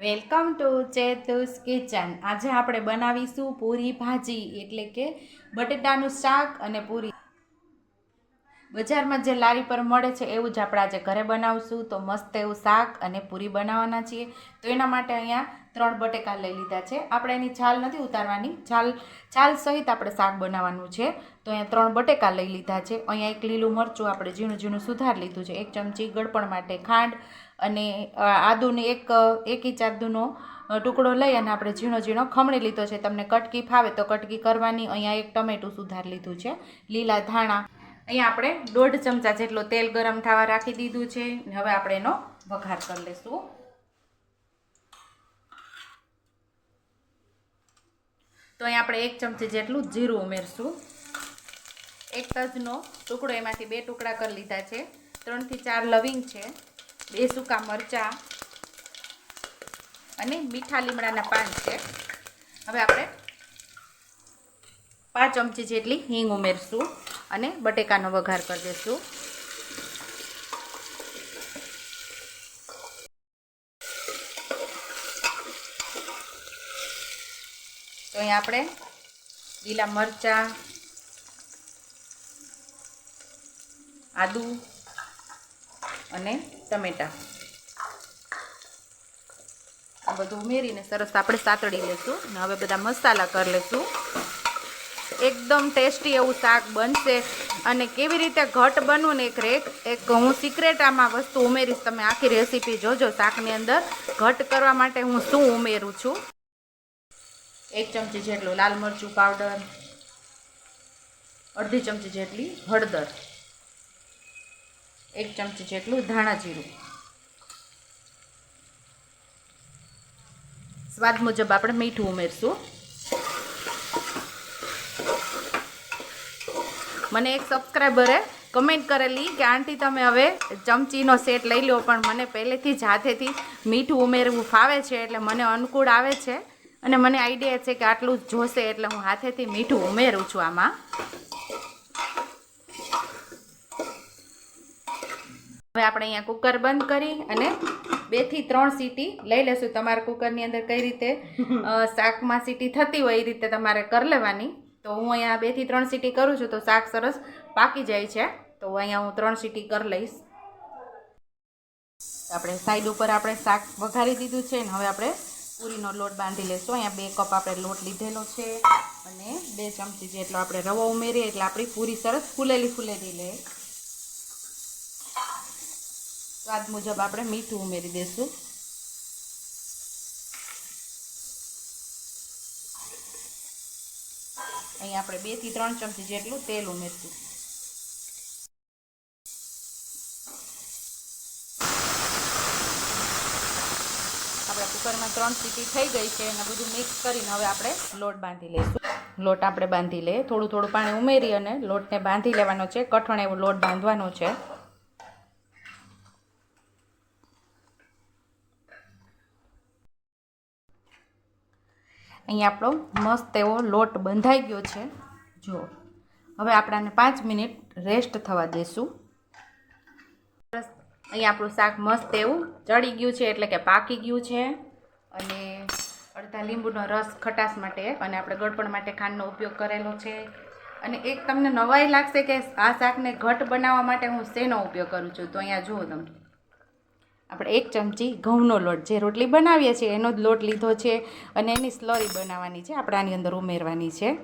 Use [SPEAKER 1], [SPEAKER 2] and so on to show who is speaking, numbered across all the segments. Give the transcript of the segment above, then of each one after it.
[SPEAKER 1] Welcome to ચેતુસ kitchen. આજે આપણે બનાવીશું પૂરી ભાજી, એટલે કે બટેટાનું શાક અને પૂરી બજારમાં જે લારી પર મળે છે, એવું જ આપણે આજે ઘરે બનાવશું. તો મસ્ત એવું શાક અને પૂરી બનાવવાના છીએ. તો એના માટે અહીંયા ત્રણ બટેકા લઈ લીધા છે. આપણે એની છાલ નથી ઉતારવાની. છાલ છાલ સહિત આપણે શાક બનાવવાનું છે. તો અહીંયા ત્રણ બટેકા લઈ લીધા છે. અહીંયા એક લીલું મરચું આપણે ઝીણું ઝીણું સુધાર લીધું છે. એક ચમચી ગળપણ માટે ખાંડ અને આદુને એક એક ઇંચ આદુનો ટુકડો લઈ અને આપણે ઝીણો ઝીણો ખમણી લીધો છે. તમને કટકી ફાવે તો કટકી કરવાની. અહીંયા એક ટમેટું સુધાર લીધું છે. લીલા ધાણા અહીંયા આપણે દોઢ ચમચા જેટલો તેલ ગરમ થવા રાખી દીધું છે. હવે આપણે એનો વઘાર કરી લઈશું તો અહીંયા આપણે એક ચમચી જેટલું જીરું ઉમેરશું. એક તજનો ટુકડો એમાંથી બે ટુકડા કરી લીધા છે. ત્રણથી ચાર લવિંગ છે. બે સૂકા મરચાં અને મીઠા લીમડાના પાન છે. હવે આપણે પાંચ ચમચી જેટલી હિંગ ઉમેરશું. અને બટેકાનો વઘાર કરી દઈશું. તો અહીં આપણે લીલા મરચાં, આદુ અને ટમેટા. આ બધું ઉમેરીને સરસ આપણે સાતળી લેશું અને હવે બધા મસાલા કરી લેશું. એકદમ ટેસ્ટી એવું શાક બનશે. અને કેવી રીતે ઘટ બનવું ને એક રેક, એક હું સિક્રેટ આમાં વસ્તુ ઉમેરીશ, તમે આખી રેસીપી જોજો શાકની અંદર. ઘટ કરવા માટે હું શું ઉમેરું છું? એક ચમચી જેટલું લાલ મરચું પાવડર અડધી ચમચી જેટલી હળદર, એક ચમચી જેટલું ધાણા જીરું. સ્વાદ મુજબ આપણે મીઠું ઉમેરશું. મને એક સબસ્ક્રાઈબરે કમેન્ટ કરેલી કે, આંટી, તમે હવે ચમચીનો સેટ લઈ લો. પણ મને પહેલેથી જ હાથેથી મીઠું ઉમેરવું ફાવે છે એટલે મને અનુકૂળ આવે છે. અને મને આઈડિયા છે કે આટલું જ જોશે એટલે હું હાથેથી મીઠું ઉમેરું છું આમાં. હવે આપણે અહીંયા કુકર બંધ કરી અને બેથી ત્રણ સીટી લઈ લેશું. તમારા કુકરની અંદર કઈ રીતે શાકમાં સીટી થતી હોય એ રીતે તમારે કરી લેવાની. તો હું અહીંયા બેથી ત્રણ સીટી કરું છું તો શાક સરસ પાકી જાય છે. તો અહીંયા હું ત્રણ સીટી કરી લઈશ. આપણે સાઈડ ઉપર આપણે શાક વઘારી દીધું છે ને હવે આપણે પૂરીનો લોટ બાંધી લેશું. અહીંયા બે કપ આપણે લોટ લીધેલો છે અને બે ચમચી જેટલો આપણે રવો ઉમેરીએ એટલે આપણી પૂરી સરસ ફૂલેલી ફૂલેલી લે. સ્વાદ મુજબ આપણે મીઠું ઉમેરી દઈશું અહીં આપણે બેથી ત્રણ ચમચી જેટલું તેલ ઉમેરશું આપણા કુકરમાં ત્રણ સીટી થઈ ગઈ છે અને બધું મિક્સ કરીને હવે આપણે લોટ બાંધી લઈશું. લોટ આપણે બાંધી લઈએ. થોડું થોડું પાણી ઉમેરી અને લોટને બાંધી લેવાનો છે. કઠણ એવો લોટ બાંધવાનો છે. અહીંયા આપણો મસ્ત એવો લોટ બંધાઈ ગયો છે. જુઓ હવે આપણાને પાંચ મિનિટ રેસ્ટ થવા દેશું. સરસ અહીંયા આપણું શાક મસ્ત એવું ચડી ગયું છે, એટલે કે પાકી ગયું છે. અને અડધા લીંબુનો રસ ખટાશ માટે અને આપણે ગળપણ માટે ખાંડનો ઉપયોગ કરેલો છે. અને એક તમને નવાઈ લાગશે કે આ શાકને ઘટ બનાવવા માટે હું શેનો ઉપયોગ કરું છું? તો અહીંયા જુઓ તમે. આપણે એક ચમચી ઘઉંનો લોટ જે રોટલી બનાવીએ છીએ, એનો જ લોટ લીધો છે અને એની સ્લરી બનાવવાની છે, આપણે આની અંદર ઉમેરવાની છે.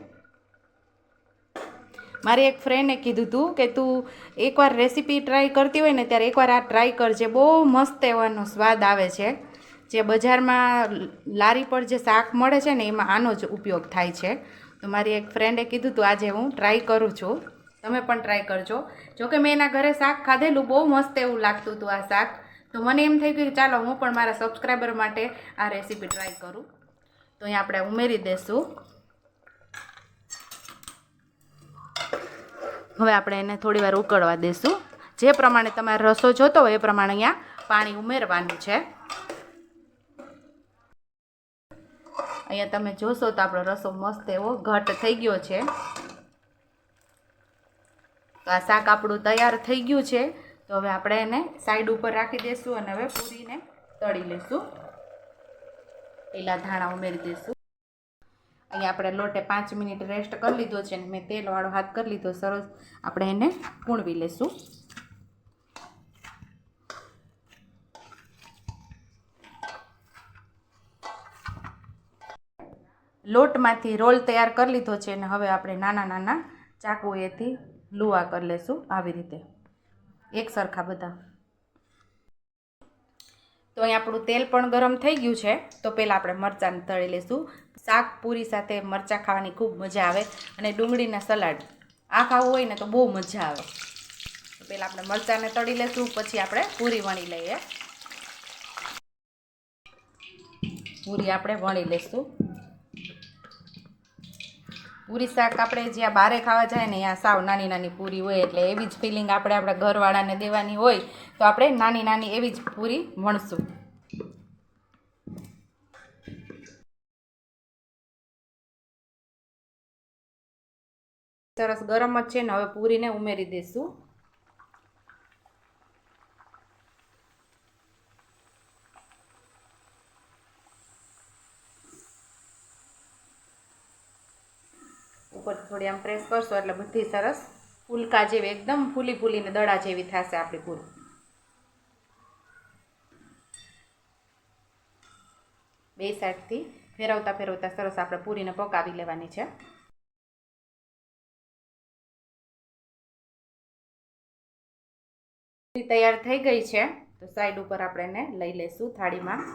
[SPEAKER 1] મારી એક ફ્રેન્ડે કીધું હતું કે તું એકવાર રેસીપી ટ્રાય કરતી હોય ને ત્યારે એકવાર આ ટ્રાય કરજે બહુ મસ્ત એવાનો સ્વાદ આવે છે. જે બજારમાં લારી પર જે શાક મળે છે ને એમાં આનો જ ઉપયોગ થાય છે. તો મારી એક ફ્રેન્ડે કીધું હતું આજે હું ટ્રાય કરું છું. તમે પણ ટ્રાય કરજો. જોકે મેં એના ઘરે શાક ખાધેલું, બહુ મસ્ત એવું લાગતું હતું આ શાક. તો મને એમ થઈ ગયું કે ચાલો હું પણ મારા સબસ્ક્રાઈબર માટે આ રેસીપી ટ્રાય કરું. તો અહીંયા આપણે ઉમેરી દઈશું હવે આપણે એને થોડી વાર ઉકળવા દઈશું જે પ્રમાણે તમારે રસો જોતો હોય એ પ્રમાણે અહીંયા પાણી ઉમેરવાનું છે. અહીંયા તમે જોશો તો આપણો રસો મસ્ત એવો ઘટ થઈ ગયો છે. તો આ શાક આપણું તૈયાર થઈ ગયું છે. તો હવે આપણે એને સાઈડ ઉપર રાખી દઈશું અને હવે પૂરીને તળી લઈશું પેલા ધાણા ઉમેરી દઈશું અહીંયા આપણે લોટે પાંચ મિનિટ રેસ્ટ કરી લીધો છે અને મેં તેલવાળો હાથ કરી લીધો, સરસ. આપણે એને પૂણવી લઈશું લોટમાંથી રોલ તૈયાર કરી લીધો છે અને હવે આપણે નાના નાના ચાકુ એથી લુવા કરી લઈશું આવી રીતે. એક સરખા બધા. તો અહીં આપણું તેલ પણ ગરમ થઈ ગયું છે. તો પહેલાં આપણે મરચાંને તળી લઈશું શાક પૂરી સાથે મરચાં ખાવાની ખૂબ મજા આવે અને ડુંગળીના સલાડ. આ ખાવું હોય ને તો બહુ મજા આવે. પહેલાં આપણે મરચાંને તળી લઈશું પછી આપણે પૂરી વણી લઈએ. પૂરી આપણે વણી લઈશું પૂરી શાક આપણે જ્યાં બારે ખાવા જાય ને ત્યાં સાવ નાની નાની પૂરી હોય એટલે એવી જ ફિલિંગ આપણે આપણા ઘરવાળાને દેવાની હોય, તો આપણે નાની નાની એવી જ પૂરી વણશું સરસ ગરમ જ છે ને, હવે પૂરીને ઉમેરી દઈશું ઉપર થોડી આમ પ્રેસ કરશો એટલે બધી સરસ ફૂલકા જેવી, એકદમ ફૂલી ફૂલીને દડા જેવી થશે આપણી પૂરી. બે સાઈડથી ફેરવતા ફેરવતા સરસ આપણે પૂરીને પકાવી લેવાની છે. તૈયાર થઈ ગઈ છે, તો સાઈડ ઉપર આપણે એને લઈ લઈશું થાળીમાં.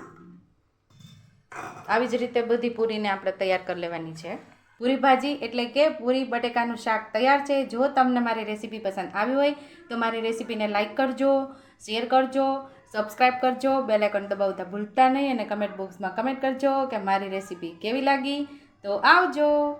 [SPEAKER 1] આવી જ રીતે બધી પૂરીને આપણે તૈયાર કરી લેવાની છે. પૂરી ભાજી એટલે કે પૂરી બટેકાનું શાક તૈયાર છે. જો તમને મારી રેસીપી પસંદ આવી હોય તો મારી રેસીપીને લાઇક કરજો, શેર કરજો, સબસ્ક્રાઇબ કરજો, બેલ દબાવતા ભૂલતા નહીં અને કમેન્ટ બોક્સમાં કમેન્ટ કરજો કે મારી રેસીપી કેવી લાગી. તો આવજો.